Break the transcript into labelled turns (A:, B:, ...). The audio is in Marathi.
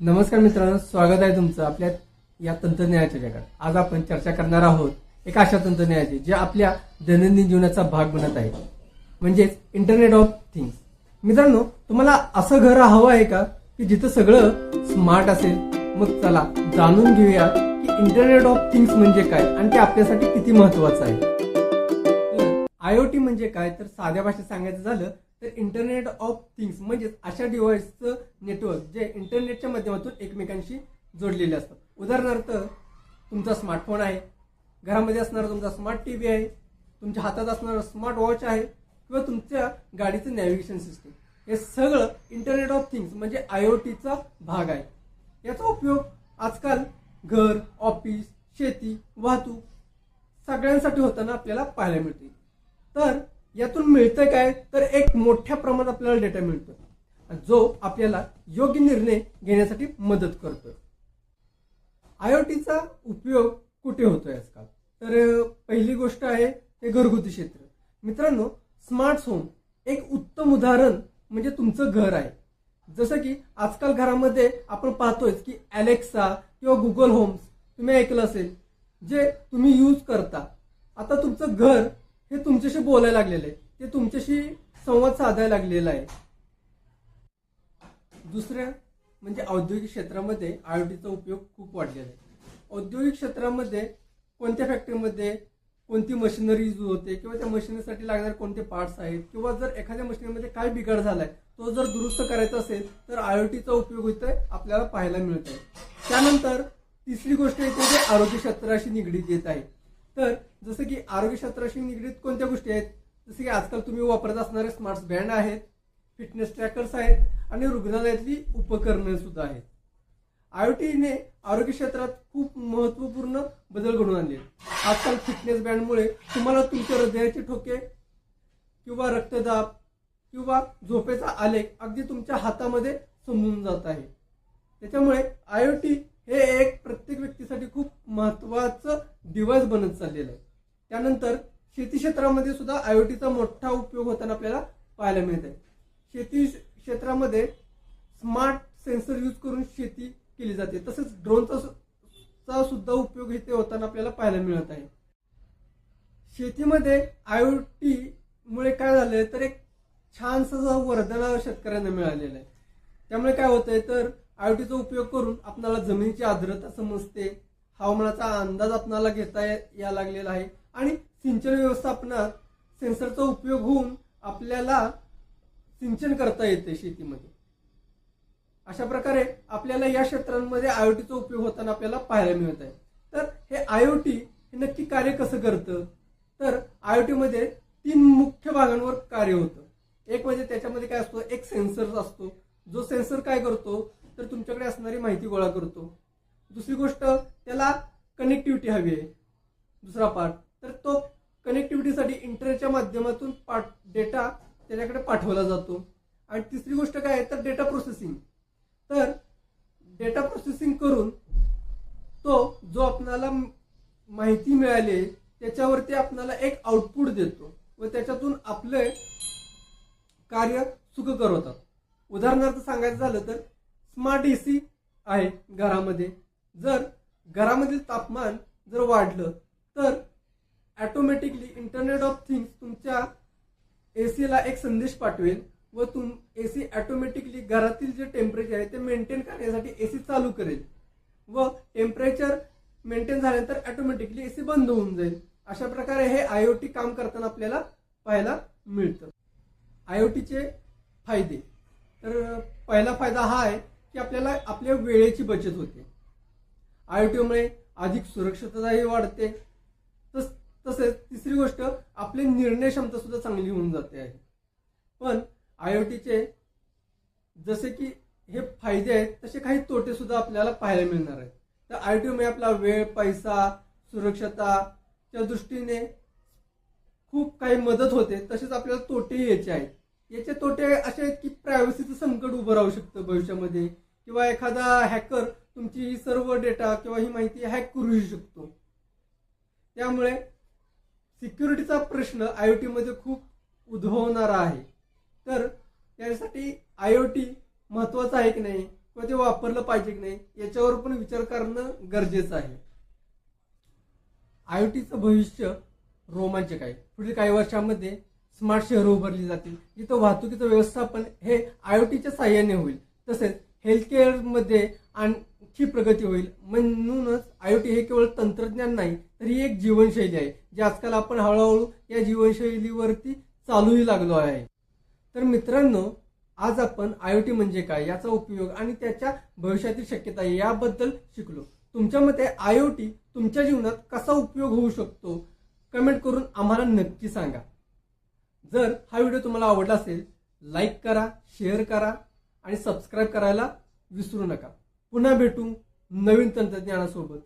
A: नमस्कार मित्रांनो स्वागत आहे तुमचं आपल्या या तंत्रज्ञानाच्या जगात. आज आपण चर्चा करणार आहोत एका अशा तंत्रज्ञानाची जे आपल्या दैनंदिन जीवनाचा भाग बनत आहे. म्हणजेच इंटरनेट ऑफ थिंग्स मित्रांनो तुम्हाला असं घर हवं आहे का की जिथं सगळं स्मार्ट असेल? मग चला जाणून घेऊया की इंटरनेट ऑफ थिंग्स म्हणजे काय आणि ते आपल्यासाठी किती महत्वाचं आहे. आयओटी म्हणजे काय? तर साध्या भाषेत सांगायचं झालं तर इंटरनेट ऑफ थिंग्स म्हणजेच अशा डिव्हाइसचं नेटवर्क जे इंटरनेटच्या माध्यमातून एकमेकांशी जोडलेले असतात. उदाहरणार्थ तुमचा स्मार्टफोन आहे. घरामध्ये असणारा तुमचा स्मार्ट टी व्ही आहे. तुमच्या हातात असणारा स्मार्ट वॉच आहे. किंवा तुमच्या गाडीचं नॅव्हिगेशन सिस्टम हे सगळं इंटरनेट ऑफ थिंग्स म्हणजे आय ओ टीचा भाग आहे. याचा उपयोग आजकाल घर ऑफिस शेती वाहतूक सगळ्यांसाठी होताना आपल्याला पाहायला मिळते. तर यातून मिळतं काय? तर एक मोठ्या प्रमाणात आपल्याला डेटा मिळतो जो आपल्याला योग्य निर्णय घेण्यासाठी मदत करतो आयओटीचा उपयोग कुठे होतोय आजकाल? तर पहिली गोष्ट आहे ते घरगुती क्षेत्र. मित्रांनो स्मार्ट होम एक उत्तम उदाहरण म्हणजे तुमचं घर आहे. जसं की आजकाल घरामध्ये आपण पाहतोय की अलेक्सा किंवा गुगल होम्स तुम्ही ऐकलं असेल जे तुम्ही यूज करता. आता तुमचं घर हे तुमच्याशी बोलायला लागलेलं आहे. ते तुमच्याशी संवाद साधायला लागलेला आहे. दुसरं म्हणजे औद्योगिक क्षेत्रामध्ये आयओटीचा उपयोग खूप वाढलेला आहे. औद्योगिक क्षेत्रामध्ये कोणत्या फॅक्टरीमध्ये कोणती मशिनरी यूज होते किंवा त्या मशिनरीसाठी लागणारे कोणते पार्ट्स आहेत? किंवा जर एखाद्या मशिनरीमध्ये काय बिघाड झालाय तो जर दुरुस्त करायचा असेल तर आयओटीचा उपयोग इथे आपल्याला पाहायला मिळत आहे त्यानंतर तिसरी गोष्ट येते जे आरोग्य क्षेत्राशी निगडीत येत आहे. तर जसं की आरोग्य क्षेत्राशी निगडीत कोणत्या गोष्टी आहेत? जसं की आजकाल तुम्ही वापरत असणारे स्मार्ट बँड आहेत फिटनेस ट्रॅकर्स आहेत आणि रुग्णालयातली उपकरणं सुद्धा आहेत. आयओटीने आरोग्य क्षेत्रात खूप महत्त्वपूर्ण बदल घडून आणले. आजकाल फिटनेस बँडमुळे तुम्हाला तुमच्या हृदयाचे ठोके किंवा रक्तदाब किंवा झोपेचा आलेख अगदी तुमच्या हातामध्ये समजून जात आहे. त्याच्यामुळे आयओटी हे एक प्रत्येक व्यक्तीसाठी खूप महत्वाचं डिव्हाइस बनत चाललेलं आहे. त्यानंतर शेती क्षेत्रामध्ये सुद्धा आयओटीचा मोठा उपयोग होताना आपल्याला पाहायला मिळत आहे शेती क्षेत्रामध्ये स्मार्ट सेन्सर यूज करून शेती केली जाते. तसेच ड्रोनचा सुद्धा उपयोग इथे होताना आपल्याला पाहायला मिळत आहे. शेतीमध्ये आयओटी मुळे काय झालंय? तर एक छानसं वरदान शेतकऱ्यांना मिळालेलं आहे. त्यामुळे काय होतंय? तर आयओटीचा उपयोग करून आपल्याला जमिनीची आर्द्रता समजते हवामानाचा अंदाज आपणाला घेता या लागलेला आहे आणि सिंचन व्यवस्थापनात सेन्सरचा उपयोग होऊन आपल्याला सिंचन करता येते शेतीमध्ये. अशा प्रकारे आपल्याला या क्षेत्रांमध्ये आयओटीचा उपयोग होताना आपल्याला पाहायला मिळत आहे. तर हे आयओटी हे नक्की कार्य कसं करतं? तर आयओटी मध्ये तीन मुख्य भागांवर कार्य होतं. एक म्हणजे त्याच्यामध्ये काय असतो? एक सेन्सर असतो. जो सेन्सर काय करतो? तर तुमच्याकडे असणारी माहिती गोळा करतो. दुसरी गोष्ट त्याला कनेक्टिव्हिटी हवी आहे. दुसरा पार्ट तर तो कनेक्टिव्हिटीसाठी इंटरनेटच्या माध्यमातून पाठ डेटा त्याच्याकडे पाठवला जातो. आणि तिसरी गोष्ट काय आहे तर डेटा प्रोसेसिंग तर डेटा प्रोसेसिंग करून तो जो आपणाला माहिती मिळाली त्याच्यावरती आपणाला एक आउटपुट देतो. व त्याच्यातून आपले कार्य सुखकर होतात. उदाहरणार्थ सांगायचं झालं तर स्मार्ट एसी आहे घरामध्ये. जर घरामधील तापमान जर वाढलं तर ॲटोमॅटिकली इंटरनेट ऑफ थिंग्स तुमच्या एसीला एक संदेश पाठवेल व तुम एसी ॲटोमॅटिकली घरातील जे टेम्परेचर आहे ते मेंटेन करण्यासाठी एसी चालू करेल. व टेम्परेचर मेंटेन झाल्यानंतर ऑटोमॅटिकली एसी बंद होऊन जाईल. अशा प्रकारे हे आय ओ टी काम करताना आपल्याला पाहायला मिळतं. आय ओ टीचे फायदे. तर पहिला फायदा हा आहे की आपल्याला आपल्या वेळेची बचत होते. आयओटीमुळे अधिक सुरक्षितताही वाढते. तस तसेच तिसरी गोष्ट आपली निर्णय क्षमता सुद्धा चांगली होऊन जाते आहे. पण आयओटीचे जसे की हे फायदे आहेत तसे काही तोटे सुद्धा आपल्याला पाहायला मिळणार आहेत. तर आयओटीमुळे आपला वेळ पैसा सुरक्षताच्या दृष्टीने खूप काही मदत होते. तसेच आपल्याला तोटेही याचे आहेत. याचे तोटे असे आहेत की प्रायव्हसीचं संकट उभं राहू शकतं भविष्यामध्ये. किंवा एखादा हॅकर तुमची ही सर्व डेटा किंवा ही माहिती हॅक करू शकतो. त्यामुळे सिक्युरिटीचा प्रश्न आयओटी मध्ये खूप उद्भवणारा आहे. तर यासाठी आयओटी महत्त्वाचा आहे की नाही? किंवा ते वापरलं पाहिजे की नाही? याच्यावर पण विचार करणं गरजेचं आहे. आयओटीचं भविष्य रोमांचक आहे. पुढील काही वर्षांमध्ये स्मार्ट शहरं उभारली जातील. जिथं वाहतुकीचं व्यवस्थापन हे आयओटीच्या साह्याने होईल. तसेच हेल्थकेअरमध्ये आणखी प्रगती होईल. म्हणूनच आय ओ टी हे केवळ तंत्रज्ञान नाही तर ही एक जीवनशैली आहे जी आजकाल आपण हळूहळू या जीवनशैलीवरती चालूही लागलो आहे. तर मित्रांनो आज आपण आय ओ टी म्हणजे काय याचा उपयोग आणि त्याच्या भविष्यातील शक्यता याबद्दल शिकलो. तुमच्या मते आय ओ टी तुमच्या जीवनात कसा उपयोग होऊ शकतो? कमेंट करून आम्हाला नक्की सांगा. जर हा व्हिडिओ तुम्हाला आवडला असेल लाईक करा शेअर करा आणि सबस्क्राईब करायला विसरू नका. पुन्हा भेटू नवीन तंत्रज्ञानासोबत.